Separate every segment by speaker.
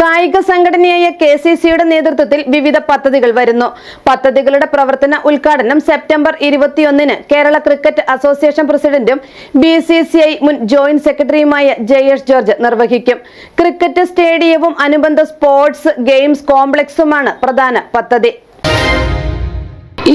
Speaker 1: കായിക സംഘടനയായ K C സിയുടെ നേതൃത്വത്തിൽ വിവിധ പദ്ധതികൾ വരുന്നു. പദ്ധതികളുടെ പ്രവർത്തന ഉദ്ഘാടനം സെപ്റ്റംബർ ഇരുപത്തിയൊന്നിന് കേരള ക്രിക്കറ്റ് അസോസിയേഷൻ പ്രസിഡന്റും ബി സി സി ഐ മുൻ ജോയിന്റ് സെക്രട്ടറിയുമായ ജയേഷ് ജോർജ് നിർവഹിക്കും. ക്രിക്കറ്റ് സ്റ്റേഡിയവും അനുബന്ധ സ്പോർട്സ് ഗെയിംസ് കോംപ്ലക്സുമാണ് പ്രധാന പദ്ധതി.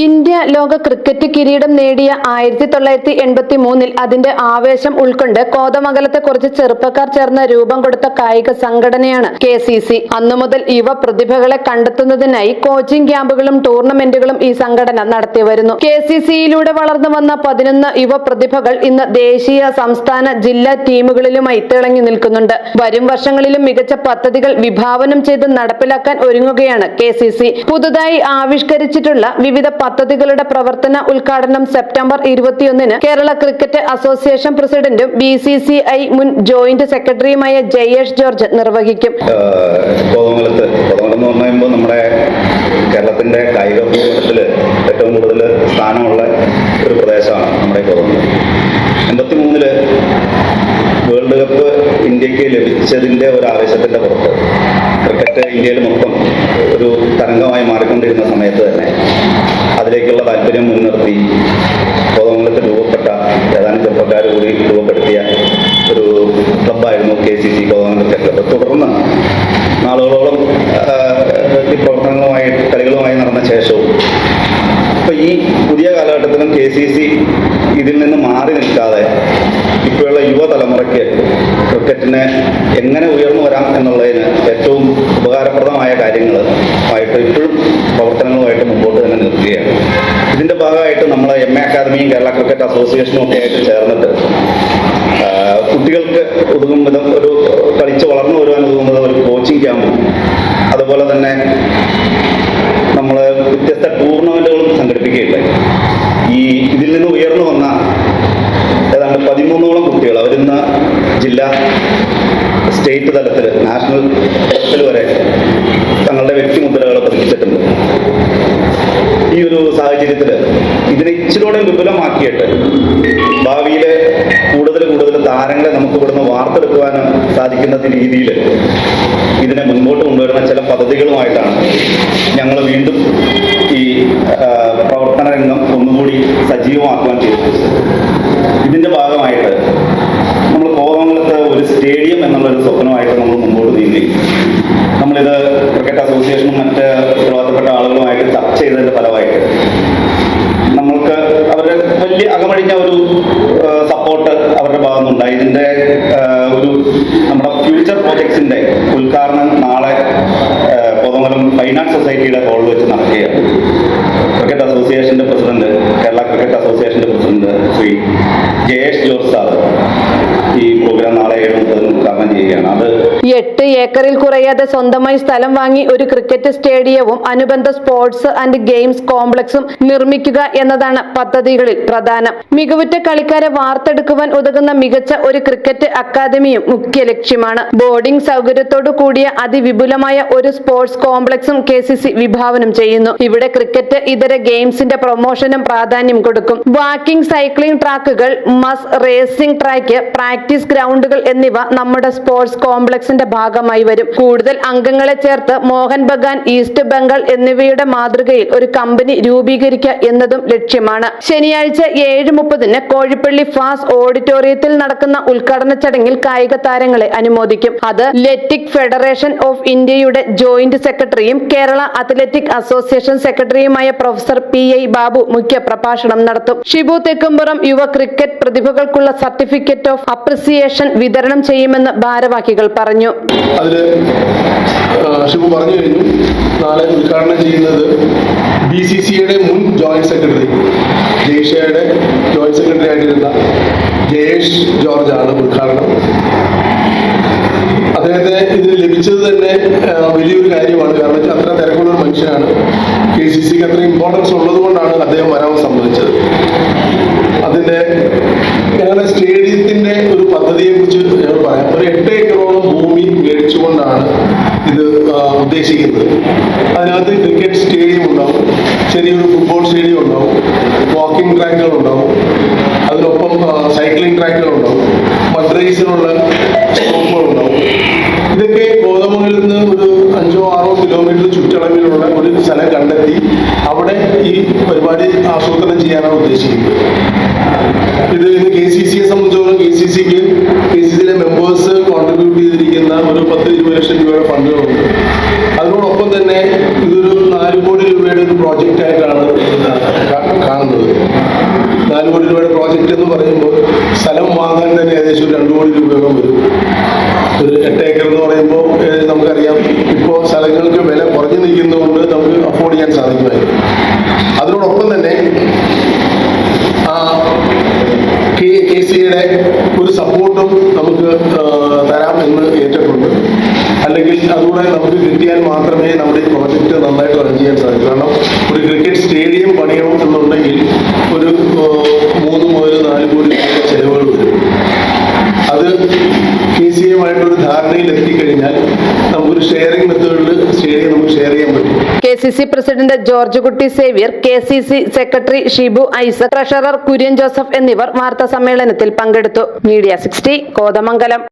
Speaker 1: ഇന്ത്യ ലോക ക്രിക്കറ്റ് കിരീടം നേടിയ ആയിരത്തി തൊള്ളായിരത്തി എൺപത്തി മൂന്നിൽ അതിന്റെ ആവേശം ഉൾക്കൊണ്ട് കോതമംഗലത്തെ കുറച്ച് ചെറുപ്പക്കാർ ചേർന്ന് രൂപം കൊടുത്ത കായിക സംഘടനയാണ് കെ സി സി. അന്നു മുതൽ യുവ പ്രതിഭകളെ കണ്ടെത്തുന്നതിനായി കോച്ചിംഗ് ക്യാമ്പുകളും ടൂർണമെന്റുകളും ഈ സംഘടന നടത്തി വരുന്നു. കെ സി സിയിലൂടെ വളർന്നു വന്ന പതിനൊന്ന് യുവ പ്രതിഭകൾ ഇന്ന് ദേശീയ സംസ്ഥാന ജില്ലാ ടീമുകളിലുമായി തിളങ്ങി നിൽക്കുന്നുണ്ട്. വരും വർഷങ്ങളിലും മികച്ച പദ്ധതികൾ വിഭാവനം ചെയ്ത് നടപ്പിലാക്കാൻ ഒരുങ്ങുകയാണ് കെ സി സി. പുതുതായി ആവിഷ്കരിച്ചിട്ടുള്ള വിവിധ പദ്ധതികളുടെ പ്രവർത്തന ഉദ്ഘാടനം സെപ്റ്റംബർ ഇരുപത്തിയൊന്നിന് കേരള ക്രിക്കറ്റ് അസോസിയേഷൻ പ്രസിഡന്റും ബി സി സി ഐ മുൻ ജോയിന്റ് സെക്രട്ടറിയുമായ ജയേഷ് ജോർജ് നിർവഹിക്കും.
Speaker 2: കോതമംഗലത്ത് കോതമംഗലം എന്ന് പറയുമ്പോൾ നമ്മുടെ കേരളത്തിന്റെ കായിക ഭൂപടത്തിൽ ഏറ്റവും കൂടുതൽ സ്ഥാനമുള്ള ഒരു പ്രദേശമാണ് നമ്മുടെ കോതമംഗലം എൺപത്തി മൂന്നിൽ വേൾഡ് കപ്പ് ഇന്ത്യയ്ക്ക് ലഭിച്ചതിന്റെ ഒരു ആവേശത്തിന്റെ പുറത്ത് ക്രിക്കറ്റ് ഇന്ത്യയിൽ മൊത്തം ഒരു തരംഗമായി മാറിക്കൊണ്ടിരുന്ന സമയത്ത് തന്നെ അതിലേക്കുള്ള താല്പര്യം മുൻനിർത്തി കോതമംഗലത്ത് രൂപപ്പെട്ട ഏതാനും ചെറുപ്പക്കാർ കൂടി രൂപപ്പെടുത്തിയ ഒരു ക്ലബ്ബായിരുന്നു K C C Kothamangalam cricket club തുടർന്ന് നാളുകളോളം ആ, ഈ പ്രവർത്തനങ്ങളുമായി കളികളുമായി നടന്ന ശേഷവും ഇപ്പൊ ഈ പുതിയ കാലഘട്ടത്തിലും കെ സി സി ഇതിൽ നിന്ന് മാറി നിൽക്കാതെ ഇപ്പോഴുള്ള യുവതലമുറയ്ക്ക് ക്രിക്കറ്റിന് എങ്ങനെ ഉയർന്നു വരാം എന്നുള്ളതിന് ഏറ്റവും ഉപകാരപ്രദമായ കാര്യങ്ങൾ ആയിട്ട് ഇപ്പോഴും പ്രവർത്തനങ്ങളുമായിട്ട് മുമ്പോട്ട് തന്നെ നിൽക്കുകയാണ് ഇതിന്റെ ഭാഗമായിട്ട് നമ്മൾ എം എ അക്കാദമിയും കേരള ക്രിക്കറ്റ് അസോസിയേഷനും ഒക്കെ ആയിട്ട് ചേർന്നിട്ട് കുട്ടികൾക്ക് ഒതുങ്ങും വിധം ഒരു കളിച്ച് വളർന്നു വരുവാൻ ഒതുങ്ങും വിധം ഒരു കോച്ചിങ് ക്യാമ്പും അതുപോലെ തന്നെ നമ്മൾ വ്യത്യസ്ത ടൂർണമെന്റുകളും സംഘടിപ്പിക്കുകയുണ്ടായി. ഈ ഇതിൽ നിന്ന് ഉയർന്നു വന്ന ഏതാണ്ട് പതിമൂന്നോളം കുട്ടികൾ അവരിന്ന് ജില്ലാ സ്റ്റേറ്റ് തലത്തിൽ നാഷണൽ തലത്തിൽ വരെ തങ്ങളുടെ ഈ ഒരു സാഹചര്യത്തിൽ ഇതിനെ ഇച്ചിലൂടെ വിപുലമാക്കിയിട്ട് ഭാവിയിലെ കൂടുതൽ കൂടുതൽ താരങ്ങളെ നമുക്ക് ഇവിടുന്ന് വാർത്തെടുക്കുവാൻ സാധിക്കുന്ന രീതിയിൽ ഇതിനെ മുൻപോട്ട് കൊണ്ടുവരുന്ന ചില പദ്ധതികളുമായിട്ടാണ് ഞങ്ങൾ വീണ്ടും ഈ പ്രവർത്തന രംഗം ഒന്നുകൂടി സജീവമാക്കുവാൻ തീരുമാനിച്ചത് ഇതിന്റെ ഭാഗമായിട്ട് നമ്മൾ കോതമംഗലത്ത് ഒരു സ്റ്റേഡിയം എന്നുള്ളൊരു സ്വപ്നമായിട്ട് നമ്മൾ മുമ്പോട്ട് നീങ്ങി. നമ്മളിത് ക്രിക്കറ്റ് അസോസിയേഷനും മറ്റ് ഫൈനാൻസ് സൊസൈറ്റിയുടെ
Speaker 1: എട്ട് ഏക്കറിൽ കുറയാതെ സ്വന്തമായി സ്ഥലം വാങ്ങി ഒരു ക്രിക്കറ്റ് സ്റ്റേഡിയവും അനുബന്ധ സ്പോർട്സ് ആൻഡ് ഗെയിംസ് കോംപ്ലക്സും നിർമ്മിക്കുക എന്നതാണ് പദ്ധതികളിൽ പ്രധാനം. മികവുറ്റ കളിക്കാരെ വാർത്തെടുക്കുവാൻ ഉതകുന്ന മികച്ച ഒരു ക്രിക്കറ്റ് അക്കാദമിയും മുഖ്യ ലക്ഷ്യമാണ്. ബോർഡിംഗ് സൗകര്യത്തോടു കൂടിയ അതിവിപുലമായ ഒരു സ്പോർട്സ് കോംപ്ലക്സും കെ വിഭാവനം ചെയ്യുന്നു. ഇവിടെ ക്രിക്കറ്റ് ഇതര ഗെയിംസിന്റെ പ്രൊമോഷനും പ്രാധാന്യം കൊടുക്കും. വാക്കിംഗ് സൈക്ലിംഗ് ട്രാക്കുകൾ മസ് റേസിംഗ് ട്രാക്ക് പ്രാക്ടീസ് ഗ്രൗണ്ടുകൾ എന്നിവ നമ്മുടെ സ്പോർട്സ് കോംപ്ലക്സിന്റെ ഭാഗമായി വരും. കൂടുതൽ അംഗങ്ങളെ ചേർത്ത് മോഹൻ ബഗാൻ ഈസ്റ്റ് ബംഗാൾ എന്നിവയുടെ മാതൃകയിൽ ഒരു കമ്പനി രൂപീകരിക്കുക എന്നതും ലക്ഷ്യമാണ്. ശനിയാഴ്ച ഏഴ് മുപ്പതിന് കോഴിപ്പള്ളി ഫാസ് ഓഡിറ്റോറിയത്തിൽ നടക്കുന്ന ഉദ്ഘാടന ചടങ്ങിൽ കായിക താരങ്ങളെ അനുമോദിക്കും. അത് ലെറ്റിക് ഫെഡറേഷൻ ഓഫ് ഇന്ത്യയുടെ ജോയിന്റ് സെക്രട്ടറിയും കേരള അത്ലറ്റിക് അസോസിയേഷൻ സെക്രട്ടറിയുമായ പ്രൊഫസർ പി ഐ ബാബു മുഖ്യ പ്രഭാഷണം നടത്തും. ഷിബു തെക്കുംപുറം യുവ ക്രിക്കറ്റ് പ്രതിഭകൾക്കുള്ള സർട്ടിഫിക്കറ്റ് ഓഫ് അപ്രിസിയേഷൻ വിതരണം ചെയ്യുമെന്ന് ഭാരവാഹികൾ പറഞ്ഞു.
Speaker 3: അതിൽ ഷിബു പറഞ്ഞു കഴിഞ്ഞു. നാളെ ഉദ്ഘാടനം ചെയ്യുന്നത് ബി സി സിയുടെ മുൻ ജോയിന്റ് സെക്രട്ടറി ജയ്ഷയുടെ ജോയിന്റ് സെക്രട്ടറി ആയിട്ടിരുന്ന ജയേഷ് ജോർജ് ആണ് ഉദ്ഘാടനം. അദ്ദേഹത്തെ ഇതിന് ലഭിച്ചത് തന്നെ വലിയൊരു കാര്യമാണ്. കാരണം അത്ര തിരക്കുള്ള മനുഷ്യനാണ്. കെ സി സിക്ക് അത്ര ഇമ്പോർട്ടൻസ് ഉള്ളത് കൊണ്ടാണ് അദ്ദേഹം വരാൻ സംഭവിച്ചത് അതിന്റെ ഞങ്ങളുടെ സ്റ്റേഡിയത്തിന്റെ ഒരു പദ്ധതിയെ കുറിച്ച് ഞങ്ങൾ പറയാം. ഒരു എട്ട് ഏക്കറോളം മേടിച്ചുകൊണ്ടാണ് ഇത് ഉദ്ദേശിക്കുന്നത്. അതിനകത്ത് ക്രിക്കറ്റ് സ്റ്റേഡിയം ഉണ്ടാവും. ചെറിയൊരു ഫുട്ബോൾ സ്റ്റേഡിയം ഉണ്ടാവും. വാക്കിംഗ് ട്രാക്കുകൾ ഉണ്ടാവും. അതിനൊപ്പം സൈക്ലിംഗ് ട്രാക്കുകൾ ഉണ്ടാവും. മഡ് റേസിനുള്ള സ്റ്റോപ്പുകൾ ഉണ്ടാവും. ഇതൊക്കെ കോതമംഗലത്ത് നിന്ന് ഒരു അളവിലുള്ള ഒരു സ്ഥലം കണ്ടെത്തി അവിടെ ഈ പരിപാടി ആസൂത്രണം ചെയ്യാനാണ് ഉദ്ദേശിക്കുന്നത്. ഇത് ഇന്ന് കെ സി സിയെ സംബന്ധിച്ചോളം കെ സി സിക്ക് കെ സി സിയിലെ മെമ്പേഴ്സ് കോൺട്രിബ്യൂട്ട് ചെയ്തിരിക്കുന്ന ഒരു പത്ത് ഇരുപത് ലക്ഷം രൂപയുടെ ഫണ്ടുകളുണ്ട്. അതിനോടൊപ്പം തന്നെ ഇതൊരു നാല് കോടി രൂപയുടെ ഒരു പ്രോജക്റ്റ് ആയിട്ടാണ് കാണുന്നത്. നാല് കോടി രൂപയുടെ പ്രോജക്റ്റ് എന്ന് പറയുമ്പോൾ സ്ഥലം വാങ്ങാൻ തന്നെ ഏകദേശം രണ്ട് കോടി രൂപയോളം വരും. ഒരു എട്ട് ഏക്കർ എന്ന് പറയുമ്പോൾ നമുക്കറിയാം ഇപ്പോൾ സ്ഥലങ്ങൾക്ക് വില കുറഞ്ഞു നിൽക്കുന്നതുകൊണ്ട് നമുക്ക് അഫോർഡ് ചെയ്യാൻ സാധിക്കുമായിരുന്നു അതിനോടൊപ്പം തന്നെ കെ ഒരു സപ്പോർട്ടും നമുക്ക് തരാൻ അതുകൂടെ നമുക്ക് കിട്ടിയാൽ മാത്രമേ നമ്മുടെ ഈ പ്രോജക്റ്റ് നന്നായിട്ട് റൺ ചെയ്യാൻ സാധിക്കൂ. കാരണം ഒരു ക്രിക്കറ്റ് സ്റ്റേഡിയം പണിയണം എന്നുണ്ടെങ്കിൽ ഒരു മൂന്ന് മുതൽ നാല് കോടി രൂപ ചെലവുകൾ വരും. അത് കെ സി എമായിട്ടൊരു ധാരണയിൽ എത്തിക്കഴിഞ്ഞാൽ നമുക്കൊരു ഷെയറിംഗ് മെത്തേഡിൽ സ്റ്റേഡിയം നമുക്ക് ഷെയർ ചെയ്യാൻ പറ്റും.
Speaker 1: K C C president George Kutty Xavier K C C secretary Shibu ഐസ ട്രഷറർ കുര്യൻ ജോസഫ് എന്നിവർ വാർത്താ സമ്മേളനത്തിൽ പങ്കെടുത്തു. Media sixty Kothamangalam.